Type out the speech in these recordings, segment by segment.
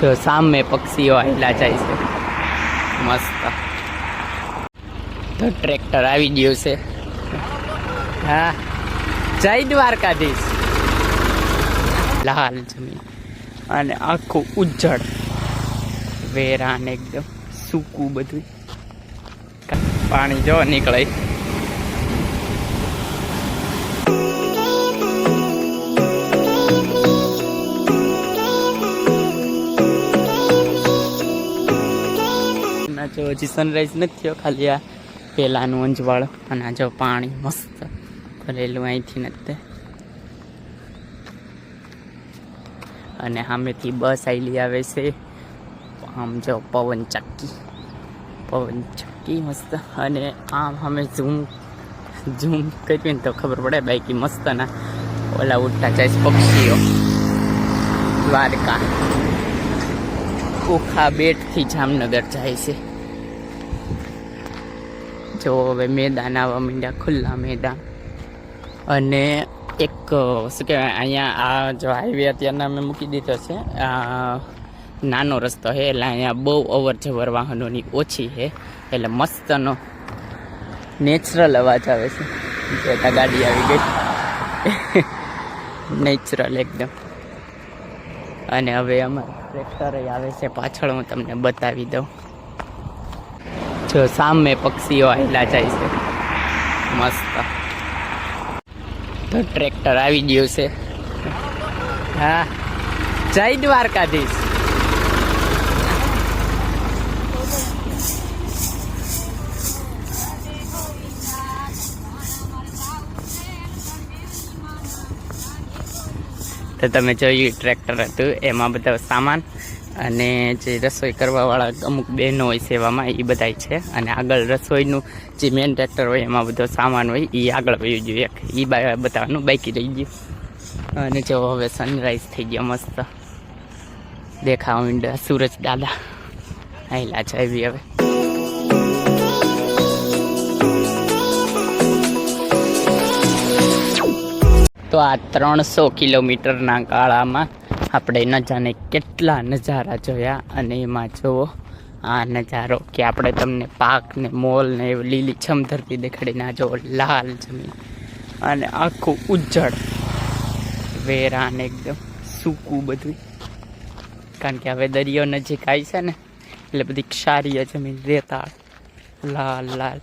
જો સામે પક્ષીઓ આવેલા જાય છે. મસ્ત. તો ટ્રેક્ટર આવી ગયું છે. હા. જય દ્વારકાધીશ. લાલ જમીન. અને આખું ઉજ્જળ વેરાન એકદમ સૂકું બધું. પાણી જો નીકળે. હજી સનરાઈઝ નથી થયો, ખાલી આ પહેલાંનું અંજવાળ અને આ જો પાણી મસ્ત ભરેલું અહીંથી નથી અને સામેથી બસ આવેલી આવે છે. આમ જો પવન ચક્કી પવન ચક્કી મસ્ત. અને આમ અમે ઝૂમ ઝૂમ કરીએ ને તો ખબર પડે બાઈકી મસ્ત ના ઓલા ઉડતા જાય છે પક્ષીઓ. દ્વારકા. ઓખા બેટથી જામનગર જાય છે. જો હવે મેદાન આવવા માંડ્યા, ખુલ્લા મેદાન. અને એક, શું કહેવાય, અહીંયા આ જો હાઈવે અત્યારના અમે મૂકી દીધો છે, આ નાનો રસ્તો છે, એટલે અહીંયા બહુ અવર જવર વાહનોની ઓછી છે, એટલે મસ્તનો નેચરલ અવાજ આવે છે. જોતા ગાડી આવી ગઈ. નેચરલ એકદમ. અને હવે અમારા ટ્રેક્ટર આવે છે પાછળ, હું તમને બતાવી દઉં. જો સામે પક્ષીઓ આવેલા જાય છે. મસ્ત. તો ટ્રેક્ટર આવી ગયું છે. હા. જય દ્વારકાધીશ. તો તમે જોયું ટ્રેક્ટર હતું, એમાં બધા સામાન અને જે રસોઈ કરવાવાળા અમુક બહેનો હોય સેવામાં એ બધાય છે. અને આગળ રસોઈનું જે મેન ટ્રેક્ટર હોય, એમાં બધો સામાન હોય એ આગળ વયું એક. એ બતાવવાનું, બાકી રહી ગયું. અને જો હવે સનરાઈઝ થઈ ગયો મસ્ત. દેખાવ ઈંડા સૂરજ દાદા. આયલા છે એવી હવે. તો આ ત્રણસો કિલોમીટરના ગાળામાં આપણે ન જાણે કેટલા નજારા જોયા અને એમાં જુઓ, આ નજારો કે આપણે તમને પાક ને મોલ ને એવી લીલી છમ ધરતી દેખાડીને આ જુઓ, લાલ જમીન અને આખું ઉજ્જળ વેરાને એકદમ સૂકું બધું. કારણ કે હવે દરિયો નજીક આવી છે ને, એટલે બધી ક્ષારીય જમીન રેતાળ, લાલ લાલ.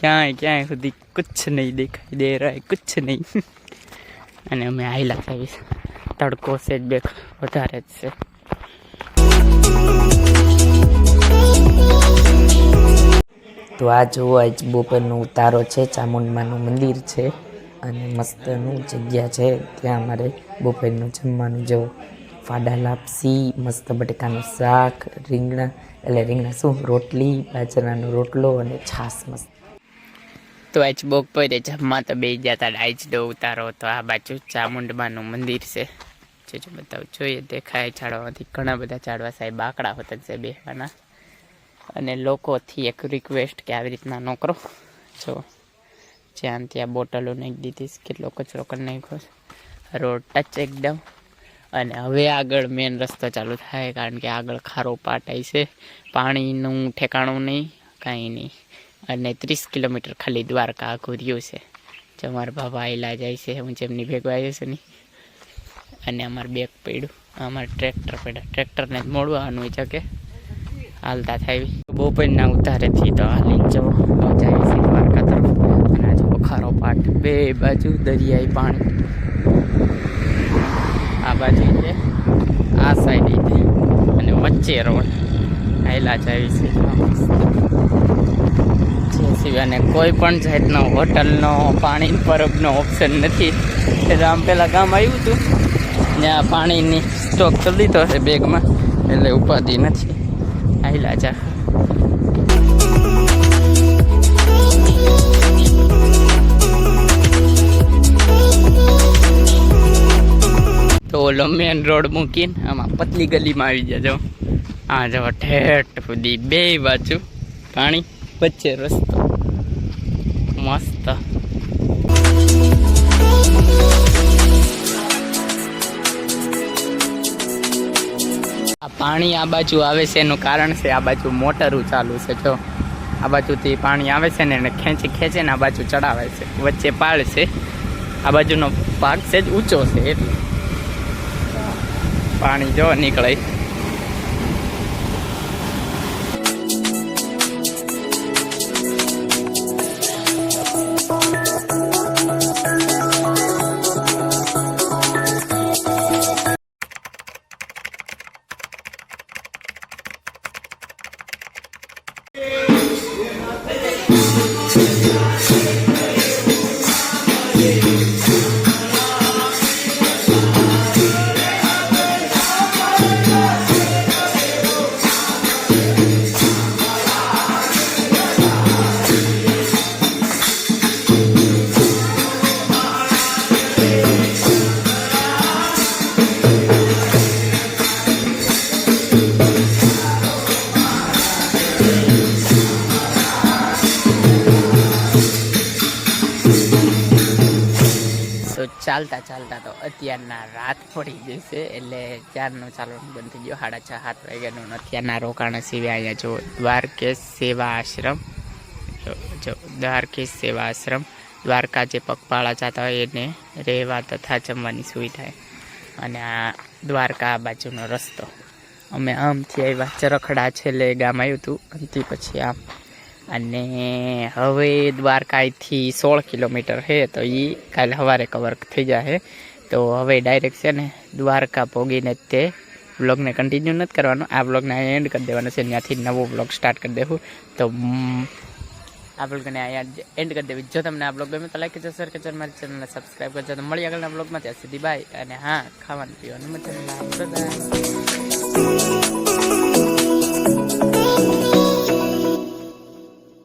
ક્યાંય ક્યાંય સુધી કુછ નહીં દેખાઈ દે રહે, કુછ નહીં. અને અમે આવેલા થઈશ તડકો બે વધારે જ છે. તો આ જુઓ, આજ બપોરનો ઉતારો છે. ચામુંડમાનું મંદિર છે અને મસ્તનું જગ્યા છે. ત્યાં અમારે બપોરનું જમવાનું જવું ફાડા લાપસી, મસ્ત બટેકાનું શાક, રીંગણા, એટલે રીંગણા શું? રોટલી, બાજરાનો રોટલો અને છાશ મસ્ત. તો આજ બપોરે જમવા તો બે ગયા હતા આજ ડો ઉતારો તો આ બાજુ ચામુંડમાનું મંદિર છે. જો જો બતાવું, જોઈએ દેખાય ઝાડવામાંથી ઘણા બધા ઝાડવા સાહેબ બાકડા હોતા છે બેહવાના. અને લોકોથી એક રિક્વેસ્ટ કે આવી રીતના ન કરો. જો જ્યાં ત્યાં બોટલો નાખી દીધી કેટલો કચરો કરી નાખ્યો રોડ ટચ એકદમ. અને હવે આગળ મેન રસ્તો ચાલુ થાય, કારણ કે આગળ ખારો પાટાય છે. પાણીનું ઠેકાણું નહીં, કાંઈ નહીં. અને ત્રીસ કિલોમીટર ખાલી દ્વારકા રહ્યું છે. જો અમારા બાબા આવેલા જાય છે, હું જેમની ભેગો આવ્યો છું ને, અને અમારે બેગ પડ્યું. અમારે ટ્રેક્ટર પડ્યા. ટ્રેક્ટરને જ મોડવાનું હોય કે હાલતા થાય બપોરના ઉતારેથી તો હાલી જવો જાય છે દ્વારકા તરફ. અને આ બખારો પાટ. બે બાજુ દરિયાઈ પાણી. આ બાજુ છે, આ સાઈડ અને વચ્ચે રોડ. આવેલા જાય છે. સિવાયને કોઈ પણ જાતનો હોટલનો પાણી પરબનો ઓપ્શન નથી. એટલે આમ પહેલાં ગામ આવ્યું હતું. ત્યાં પાણીની સ્ટોક કરી દીધો છે બેગમાં. એટલે ઉપાધિ નથી. આવેલા જા. તો ઓલો મેન રોડ મૂકીને આમાં પતલી ગલીમાં આવી જજો આ જવો ઠેઠ સુધી બે બાજુ પાણી, વચ્ચે રસ્તો. મસ્ત પાણી આ બાજુ આવે છે, એનું કારણ છે આ બાજુ મોટરું ચાલુ છે, જો. આ બાજુથી પાણી આવે છે ને એને ખેંચી ખેંચીને આ બાજુ ચડાવે છે. વચ્ચે પાળ છે. આ બાજુનો ભાગ છે જ ઊંચો છે, એટલે. પાણી જો નીકળે. ચાલતા ચાલતા તો અત્યારના રાત પડી છે, એટલે ચારનું ચાલવાનું બંધ થઈ ગયું? સાડા છ, સાત વાગ્યાનું અત્યારના રોકાણ સિવાય અહીંયા જો દ્વારકેશ સેવા આશ્રમ, જો દ્વારકેશ સેવા આશ્રમ, દ્વારકા જે પગપાળા જતા હોય એને રહેવા તથા જમવાની સુવિધા અને આ દ્વારકા બાજુનો રસ્તો. અમે આમથી આવ્યા, ચરખડા છેલ્લે ગામ આવ્યું હતું, અને પછી આમ અને હવે દ્વારકાથી સોળ કિલોમીટર છે, તો એ કાલે સવારે કવર થઈ જાય તો હવે ડાયરેક્ટ છે ને દ્વારકા પોગીને જ તે બ્લોગને કન્ટિન્યુ નથી કરવાનો. આ બ્લોગને અહીંયા એન્ડ કરી દેવાનો છે ત્યાંથી નવો બ્લોગ સ્ટાર્ટ કરી દેવું તો આ બ્લોગને અહીંયા એન્ડ કરી દેવી. જો તમને આ બ્લોગ ગમે તો લાઈક કરજો શેર કરજો મારી ચેનલને સબસ્ક્રાઈબ કરજો. તો મળી આગળના બ્લોગમાં ત્યાં સુધી બાય અને હા, ખાવાનું પીવાનું મજા